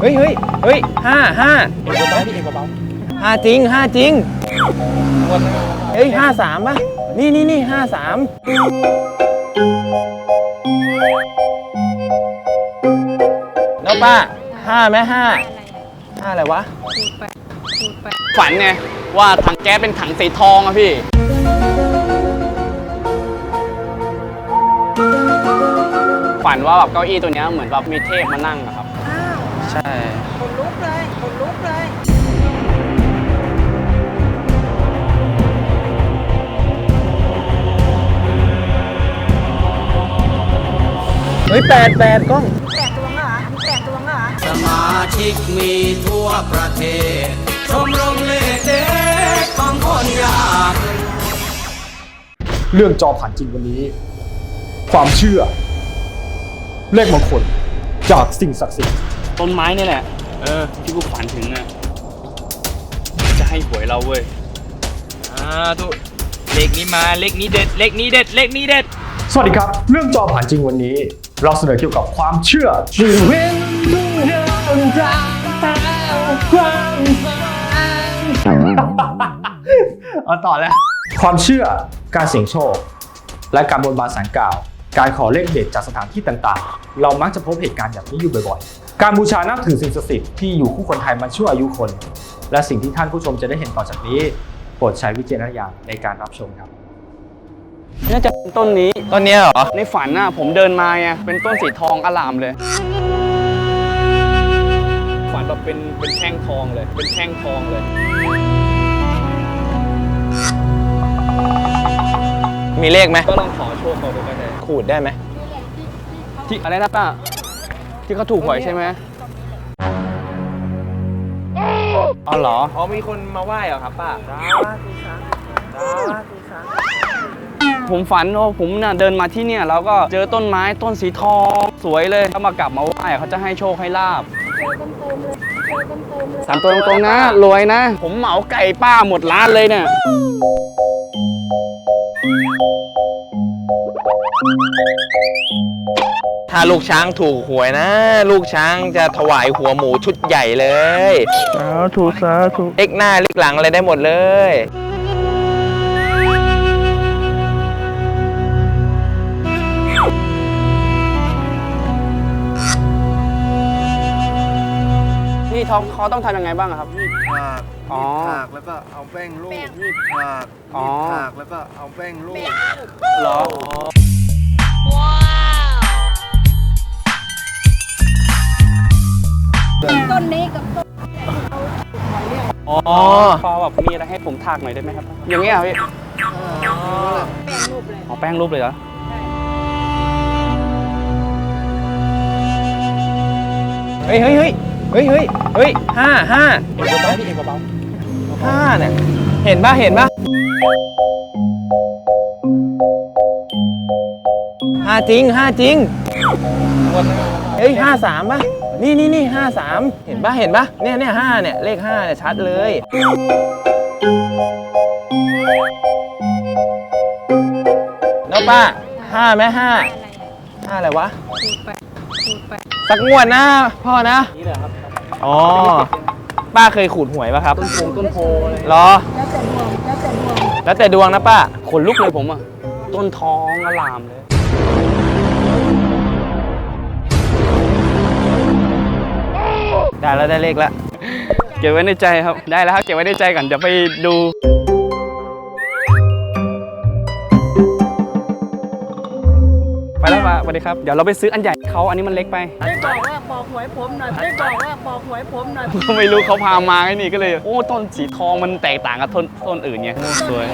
เฮ้ยเฮ้ยเฮ้ยห้าห้าเอกเบาๆพี่เอกเบาห้าจริงห้าจริงๆงวดหน้าเฮ้ยห้าสามป่ะ นี่นี่นี่ห้าสามแล้วป้าห้าไหมห้าห้าอะไรวะ ฝันไงว่าถังแก๊สเป็นถังสีทองอะพี่ฝันว่าแบบเก้าอี้ตัวเนี้ยเหมือนแบบมีเทพมานั่งอะครับ ใช่ขนลุกเลยขนลุกเลย เฮ้ยแปดแปดกล้อง แปดดวงเหรอมีแปดดวงเหรอสมาชิกมีทั่วประเทศ ชมรมเลขเด็กของคนยากเรื่องจอผ่านจริงวันนี้ ความเชื่อ เลขมงคลจากสิ่งศักดิ์สิทธิ์ ต้นไม้นี่แหละ เออ ที่กูฝันถึงอะจะให้หวยเราเว้ย อ่าทุกเลขนี้มาเลขนี้เด็ด เลขนี้เด็ด เลขนี้เด็ด สวัสดีครับ เรื่องจอผ่านจริงวันนี้ เราเสนอเกี่ยวกับความเชื่อชีวิตผู้เดินทางแห่งความฝันเอาต่อแล้ว ความเชื่อการเสี่ยงโชค และการบนบานสารกล่าว การขอเลขเด็ดจากสถานที่ต่างๆ เรามักจะพบเหตุการณ์แบบนี้อยู่บ่อยๆ การบูชานับถือสิ่งศักดิ์สิทธิ์ที่อยู่คู่คนไทยมาชั่วอายุคน และสิ่งที่ท่านผู้ชมจะได้เห็นต่อจากนี้ โปรดใช้วิจารณญาณในการรับชมครับ น่าจะเป็นต้นนี้ ต้นเนี้ยเหรอ ในฝันน่ะผมเดินมาไงเป็นต้นสีทองอลามเลย ฝันแบบเป็นเป็นแท่งทองเลย เป็นแท่งทองเลย มีเลขไหมก็ลองขอโชคเขาดูก็ได้ขูดได้ไหมที่อะไรนะป้า ที่เขาถูกหวยใช่ไหมอ๋อเหรอ อ๋อมีคนมาไหว้เหรอครับป้าผมฝันว่าผมน่ะเดินมาที่เนี่ยแล้วก็เจอต้นไม้ต้นสีทองสวยเลยถ้ามากลับมาไหว้เขาจะให้โชคให้ลาบสามตัวตรงๆนะรวยนะ ผมเหมาไก่ป้าหมดร้านเลยเนี่ย ถ้าลูกช้างถูกหวยนะ ลูกช้างจะถวายหัวหมูชุดใหญ่เลย สาธุสาธุเล็กหน้าเล็กหลังอะไรได้หมดเลย นี่เขาเขาต้องทำยังไงบ้างอะครับผากอ๋อผากแล้วก็เอาแป้งรูปมีดผากอ๋อมีดผากแล้วก็เอาแป้งรูปเหรอ ต้นนี้กับต้นอ๋อพอแบบมีอะไรให้ผมถากหน่อยได้ไหมครับ อย่างเงี้ยเหรอพี่แป้งรูปเลยอ๋อแป้งรูปเลยเหรอเฮ้ยเฮ้ยเฮ้ยเฮ้ยเฮ้ยเฮ้ยห้าห้าเอกเบาๆพี่เอกเบาห้าเนี่ยเห็นปะเห็นปะห้าจริงห้าจริงๆงวดหน้าเฮ้ยห้าสามป่ะ นี่นี่นี่ห้าสามเห็นปะเห็นปะเนี่ยเนี่ยห้าเนี่ยเลขห้าเนี่ยชัดเลยแล้วป้าห้าไหมห้าห้าอะไรวะขูดไปขูดไปสักงวดนะพ่อนะนี่แหละครับอ๋อป้าเคยขูดหวยปะครับต้นโพต้นโพเลยเหรอแล้วแต่ดวงแล้วแต่ดวงแล้วแต่ดวงนะป้าขนลุกเลยผมอะต้นทองอลามเลย ได้แล้วได้เลขแล้ว เก็บไว้ในใจครับ ได้แล้วครับ เก็บไว้ในใจก่อนเดี๋ยวไปดูไปแล้วป้าสวัสดีครับ เดี๋ยวเราไปซื้ออันใหญ่เขาอันนี้มันเล็กไป ได้บอกว่าบอกหวยผมหน่อยได้บอกว่าบอกหวยผมหน่อยก็ไม่รู้เขาพามาไอ้นี่ก็เลย โอ้ต้นสีทองมันแตกต่างกับต้นต้นอื่นไงโอ้สวย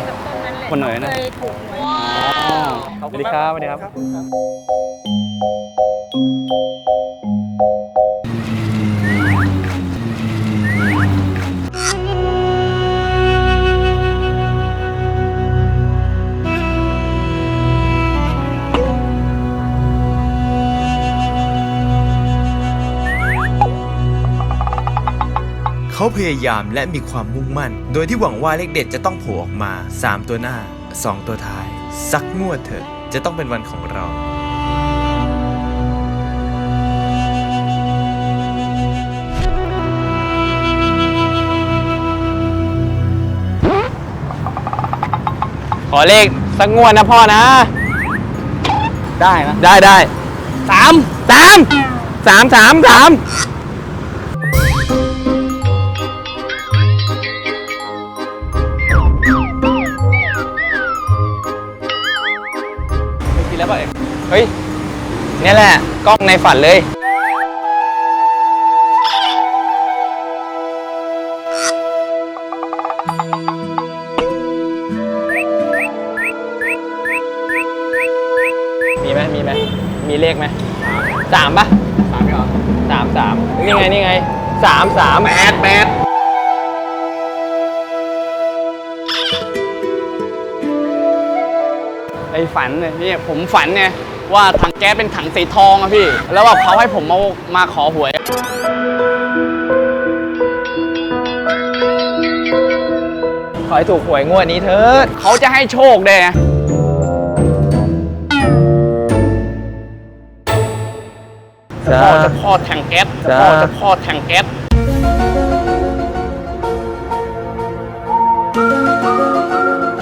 คนไหนนะเคยถูกหวยอ๋อสวัสดีครับสวัสดีครับ เขาพยายามและมีความมุ่งมั่น โดยที่หวังว่าเลขเด็ดจะต้องโผล่ออกมา 3 ตัวหน้า 2 ตัวท้าย สักงวดเถอะ จะต้องเป็นวันของเราขอเลขสักงวดนะพ่อนะ ได้นะได้ได้สามสามสามสามสาม เอกเฮ้ยเนี่ยแหละกล้องในฝันเลยมีไหมมีไหมมีเลขไหมสามปะสามเหรอสามสามนี่ไงนี่ไงสามสามแปดแปดไอ้ฝันเนี่ยพี่ผมฝันไง ว่าถังแก๊สเป็นถังสีทองอะพี่ แล้วแบบเขาให้ผมมามาขอหวย ขอให้ถูกหวยงวดนี้เถิดเขาจะให้โชคด้วยไงเจ้าพ่อเจะพ่อแทงแก๊สเจ้าพ่อเจะพ่อแทงแก๊ส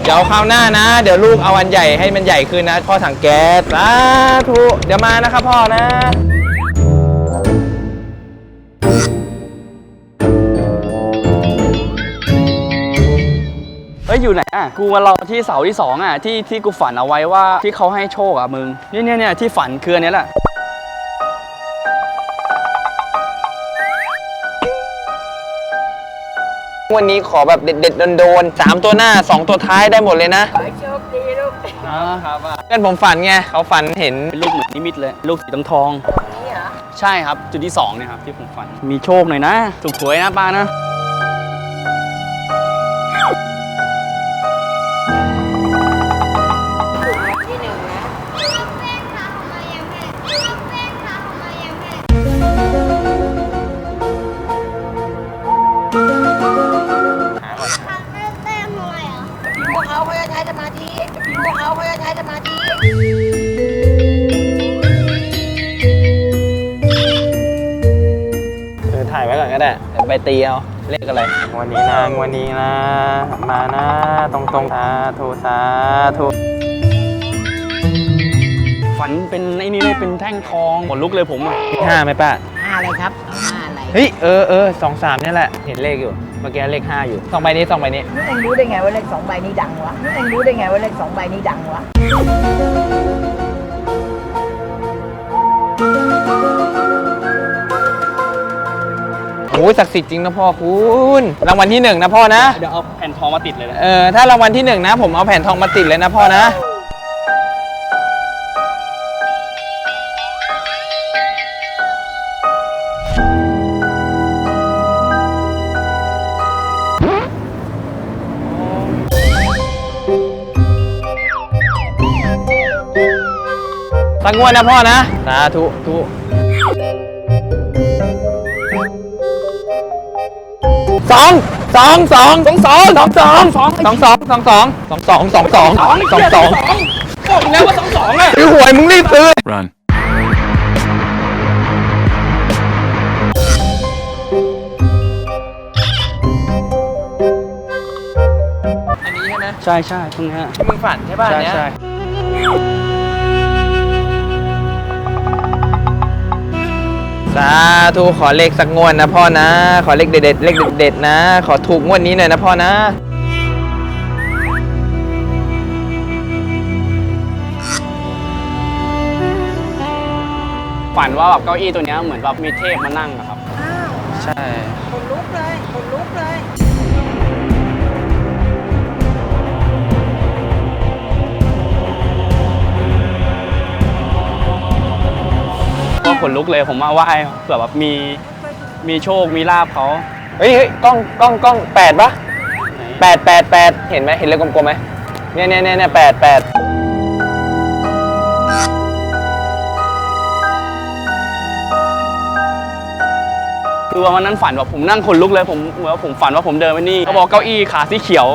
เดี๋ยวคราวหน้านะ เดี๋ยวลูกเอาอันใหญ่ให้มันใหญ่ขึ้นนะพ่อถังแก๊สสาธุเดี๋ยวมานะครับพ่อนะเฮ้ยอยู่ไหนอะ กูมารอที่เสาที่สองอะที่ที่กูฝันเอาไว้ว่าที่เขาให้โชคอะมึงเนี่ยเนี่ยเนี่ยที่ฝันคืออันเนี้ยแหละ วันนี้ขอแบบเด็ดๆโดนๆสามตัวหน้าสองตัวท้ายได้หมดเลยนะขอให้โชคดีลูกอ่าครับอะเพื่อนผมฝันไงเขาฝันเห็นเป็นลูกเหมือนนิมิตเลย ลูกสีทองทอง นี่เหรอๆใช่ครับ จุดที่สองเนี่ยครับที่ผมฝัน มีโชคหน่อยนะ ถูกหวยนะป้านะ ตีเอาเลขอะไรงวันนี้นะงวันนี้นะ มานะตรงตรงๆสาธุสาธุฝันเป็นไอ้นี่เลยเป็นแท่งทองขนลุกเลยผมอะเลขห้าไหมป้าห้าอะไรครับเอาห้าอะไรเฮ้ยเออเออสองสามนี่แหละ เห็นเลขอยู่เมื่อกี้เลขห้าอยู่สองใบนี้สองใบนี้นี่เองรู้ได้ไงว่าเลขสองใบนี้ดังวะนี่เองรู้ได้ไงว่าเลขสองใบนี้ดังวะ โอ้ยศักดิ์สิทธิ์จริงนะพ่อคุณรางวัลที่หนึ่งนะพ่อนะ เดี๋ยวเอาแผ่นทองมาติดเลยนะเออถ้ารางวัลที่หนึ่งนะ ผมเอาแผ่นทองมาติดเลยนะพ่อนะ สักงวดนะพ่อนะ สาธุทุ สองสองสองสองสองสองสองสองสองสองสองสองสองสองสองสองสองสองบอกแล้วว่าสองสองอะซื้อหวยมึงรีบซื้อ run อันนี้ใช่ไหมใช่ใช่ตรงเนี้ยที่มึงฝันใช่ป่ะอันใช่เนี้ย ใช่ สาธุขอเลขสักงวดนะพ่อนะ ขอเลขเด็ดๆเลขเด็ดๆนะ ขอถูกงวดนี้หน่อยนะพ่อนะ ฝันว่าแบบเก้าอี้ตัวเนี้ยเหมือนแบบมีเทพมานั่งอะครับ อ้าวใช่ ขนลุกเลยขนลุกเลย นลุกเลยผมมาไหว้เผื่อแบบมีมีโชคมีลาบเขาเฮ้ยเฮ้ยกล้องกล้องกล้องแปดปะแปดแปดแปดเห็นไหมเห็นเลขกลมๆไหมเนี่ยเนี่ยเนี่ยเนี่ยแปดแปดคือว่าวันนั้นฝันแบบผมนั่งขนลุกเลยผมเหมือนว่าผมฝันว่าผมเดินไปนี่เขาบอกเก้าอี้ขาสีเขียว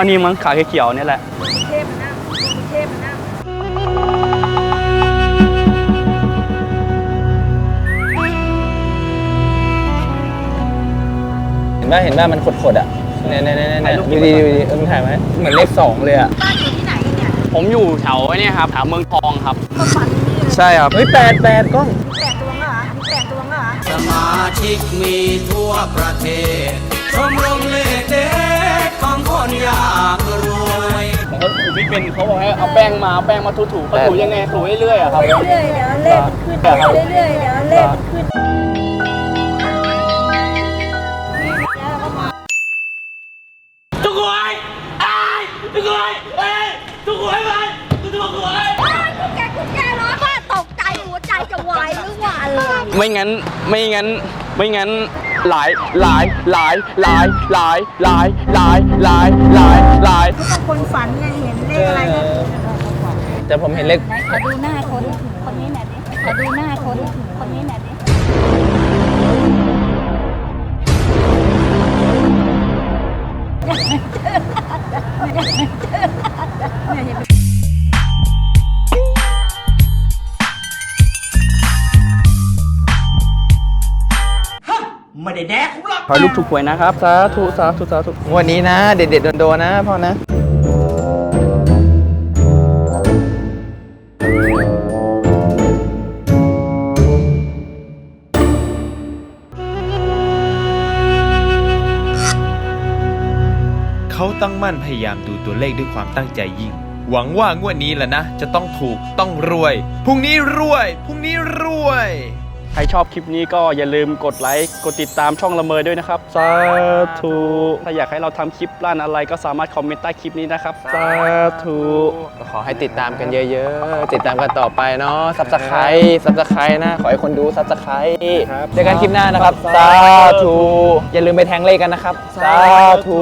อ้าวอันนี้มั้งขาเขียวๆเนี่ยแหละมีเทพมานั่งมีเทพมานั่งผป่ะเห็นป่ะมันขดๆอะเนี่ยเนี่ยเนี่ยเนี่ยดูดีดูดีเออมึงถ่ายไหมเหมือนเลขสองเลยอะบ้านอยู่ที่ไหนกันเนี่ยผมอยู่แถวไอ้เนี่ยครับแถวเมืองทองครับก็ฝันนี่เลยใช่ครับเฮ้ยแปดแปดกล้องมีแปดดวงเหรอมีแปดดวงเหรอ สมาชิกมีทั่วประเทศ ชมรมเลขเด็ดข องคนอยากรวยผมก็ถูไม่เป็นเขาบอกให้เอาแป้งมาเอาแป้งมาถูๆเขาถูยังไงถูเรื่อยๆอะครับ เรื่อยๆเดี๋ยวเลขมันขึ้นเรื่อยๆเดี๋ยวเลขมันขึ้นแล้วเราก็มาทุกคนไอ้ทุกคนเอ้ยทุกคนไปทุกคนกุญแจกุญแจร้อนว่าตกใจหัวใจจะวายหรือว่าอะไรไม่งั้นไม่งั้นไม่งั้น หลายหลายหลายหลายหลายหลายหลายหลายหลายหลายทุกคนฝันไงเห็นเลขอะไรก็แต่ผมเห็นเลขไหนขอดูหน้าคนคนนี้หน่อยดิขอดูหน้าคนคนนี้หน่อยดิเนี่ยเขอให้ลูกถูกหวยนะครับ สาธุสาธุสาธุงวันนี้นะ เด็ดๆโดนๆนะพ่อนะเขาตั้งมั่นพยายามดูตัวเลขด้วยความตั้งใจยิ่ง หวังว่างวดนี้แหละนะ จะต้องถูกต้องรวย พรุ่งนี้รวย พรุ่งนี้รวย ใครชอบคลิปนี้ก็อย่าลืมกดไลค์ กดติดตามช่องละเมอด้วยนะครับสาธุถ้าอยากให้เราทำคลิปร้านอะไรก็สามารถคอมเมนต์ใต้คลิปนี้นะครับสาธุก็ขอให้ติดตามกันเยอะๆ ติดตามกันต่อไปเนาะซับสไครซับสไครนะ ขอให้คนดูซับสไครเจอกันคลิปหน้านะครับสาธุอย่าลืมไปแทงเลขกันนะครับสาธุ